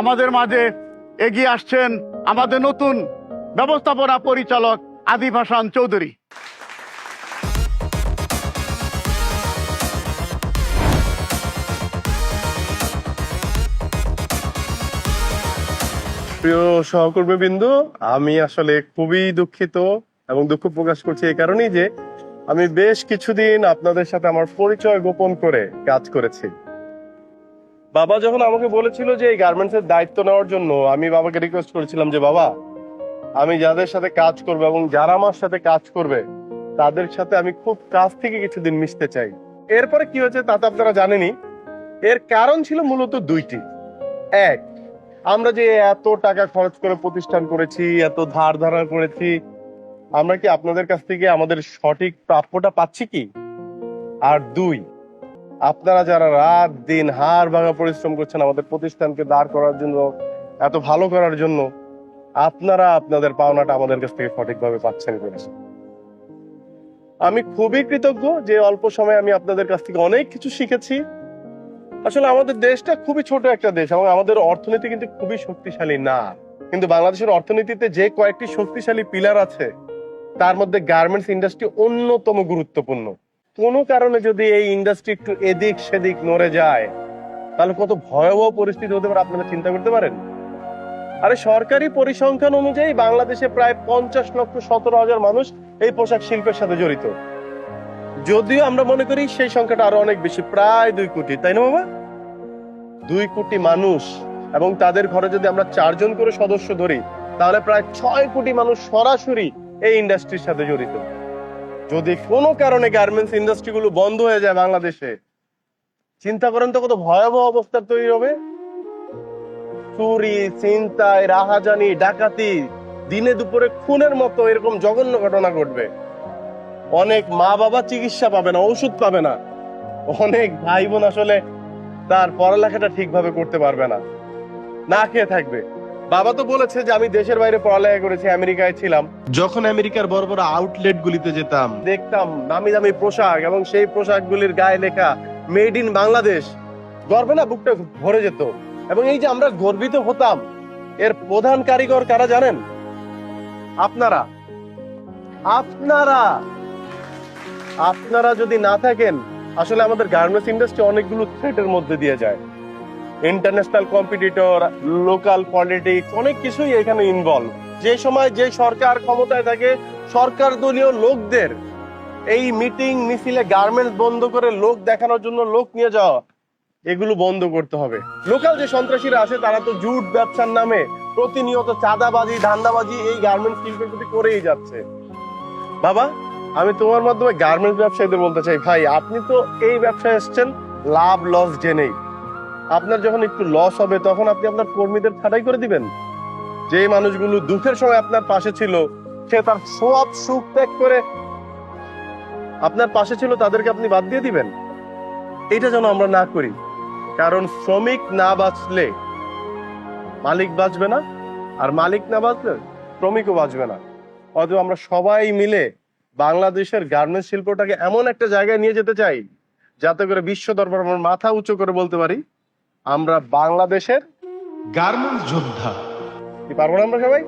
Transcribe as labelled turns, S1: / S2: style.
S1: আমাদের মাঝে এগিয়ে আসছেন আমাদের নতুন ব্যবস্থাপনা পরিচালক আদিব হাসান চৌধুরী।
S2: প্রিয় সহকর্মী বিন্দু আমি আসলে খুবই দুঃখিত এবং দুঃখ প্রকাশ করছি এই কারণেই যে আমি বেশ কিছুদিন আপনাদের সাথে আমার পরিচয় গোপন করে কাজ করেছি। বাবা যখন আমাকে বলেছিল যে এই গার্মেন্টস এর দায়িত্ব নেওয়ার জন্য, আমি বাবাকে রিকোয়েস্ট করেছিলাম যে, বাবা, আমি যাদের সাথে কাজ করব এবং যারা আমার সাথে কাজ করবে, তাদের সাথে আমি খুব কাছ থেকে কিছুদিন মিশতে চাই। এরপরে কি হয়েছে তা তো আপনারা জানেনই। এর কারণ ছিল মূলত দুইটি। এক, আমরা যে এত টাকা খরচ করে প্রতিষ্ঠান করেছি, এত ধার ধারা করেছি, আমরা কি আপনাদের কাছ থেকে আমাদের সঠিক প্রাপ্যটা পাচ্ছি কি? আর দুই আপনারা যারা রাত দিন হাড় ভাঙা পরিশ্রম করছেন আমাদের প্রতিষ্ঠানকে দাঁড় করার জন্য, এত ভালো করার জন্য, আপনারা আপনাদের পাওনাটা আমাদের কাছ থেকে সঠিকভাবে পাচ্ছেন আমি খুবই কৃতজ্ঞ যে অল্প সময়ে আমি আপনাদের কাছ থেকে অনেক কিছু শিখেছি। আসলে আমাদের দেশটা খুবই ছোট একটা দেশ এবং আমাদের অর্থনীতি কিন্তু খুবই শক্তিশালী না। কিন্তু বাংলাদেশের অর্থনীতিতে যে কয়েকটি শক্তিশালী পিলার আছে, তার মধ্যে গার্মেন্টস ইন্ডাস্ট্রি অন্যতম গুরুত্বপূর্ণ। কোনো কারণে যদি এই ইন্ডাস্ট্রি একটু এদিক সেদিক নড়ে যায়, তাহলে কত ভয়াবহ পরিস্থিতি হতে পারে, আপনারা চিন্তা করতে পারেন? আরে সরকারি পরিসংখ্যান অনুযায়ী বাংলাদেশে প্রায় পঞ্চাশ লক্ষ সতেরো হাজার মানুষ এই পোশাক শিল্পের সাথে জড়িত। যদিও আমরা মনে করি সেই সংখ্যাটা আরও অনেক বেশি, প্রায় দুই কোটি, তাই না বাবা? দুই কোটি মানুষ, এবং তাদের ঘরে যদি আমরা চারজন করে সদস্য ধরি, তাহলে প্রায় ছয় কোটি মানুষ সরাসরি এই ইন্ডাস্ট্রির সাথে জড়িত। যদি কোনো কারণে গার্মেন্টস ইন্ডাস্ট্রি গুলো বন্ধ হয়ে যায় বাংলাদেশে, চিন্তা করেন তো কত ভয়াবহ অবস্থা তৈরি হবে। চুরি চিন্তায় রাহাজানি, ডাকাতি, দিনে দুপুরে খুনের মতো এরকম জঘন্য ঘটনা ঘটবে। অনেক মা বাবা চিকিৎসা পাবে না, ওষুধ পাবে না। অনেক ভাই বোন আসলে তার পড়ালেখাটা ঠিকভাবে করতে পারবে না। না খেয়ে থাকবে। বাবা তো বলেছে যে আমি দেশের বাইরে পড়ালেখা করেছি আমেরিকায় ছিলাম। যখন আমেরিকার বড় বড় আউটলেট গুলিতে যেতাম। দেখতাম দামি দামি পোশাক এবং সেই পোশাকগুলির গায়ে লেখা মেড ইন বাংলাদেশ গর্বে না বুকটা ভরে যেত। এবং এই যে আমরা গর্বিত হতাম এর প্রধান কারিগর কারা জানেন? আপনারা। আপনারা। আপনারা যদি না থাকেন আসলে আমাদের গার্মেন্টস ইন্ডাস্ট্রি অনেকগুলো থ্রেটের মধ্যে দিয়ে যায়। ইন্টারন্যাশনাল কম্পিটিটর লোকাল পলিটিক্স অনেক কিছুই এখানে ইনভলভ যে সময় যে সরকার ক্ষমতায় থাকে, সরকার দলীয় লোকদের এই মিটিং মিছিলে গার্মেন্টস বন্ধ করে লোক দেখানোর জন্য লোক নিয়ে যাওয়া, এগুলো বন্ধ করতে হবে। লোকাল যে সন্ত্রাসীরা আছে, তারা তো জুট ব্যবসার নামে প্রতিনিয়ত চাঁদাবাজি, ধান্দাবাজি এই গার্মেন্টস শিল্পের প্রতি করেই যাচ্ছে। বাবা, আমি তোমার মাধ্যমে গার্মেন্টস ব্যবসায়ীদের বলতে চাই, ভাই, আপনি তো এই ব্যবসায় এসছেন লাভ লস জেনেই। আপনার যখন একটু লস হবে, তখন আপনি আপনার কর্মীদের ছাঁটাই করে দিবেন। যে মানুষগুলো দুঃখের সময় আপনার পাশে ছিল, সে তার সব সুখ ত্যাগ করে আপনার পাশে ছিল, তাদেরকে আপনি বাদ দিয়ে দিবেন। এটা যেন আমরা না করি। কারণ শ্রমিক না বাঁচলে মালিক বাঁচবে না, আর মালিক না বাঁচলে শ্রমিকও বাঁচবে না। অথবা আমরা সবাই মিলে বাংলাদেশের গার্মেন্টস শিল্পটাকে এমন একটা জায়গায় নিয়ে যেতে চাই, যাতে করে বিশ্ব দরবার আমরা মাথা উঁচু করে বলতে পারি আমরা বাংলাদেশের
S3: গার্মেন্টস যোদ্ধা।
S2: কি পারব না আমরা সবাই?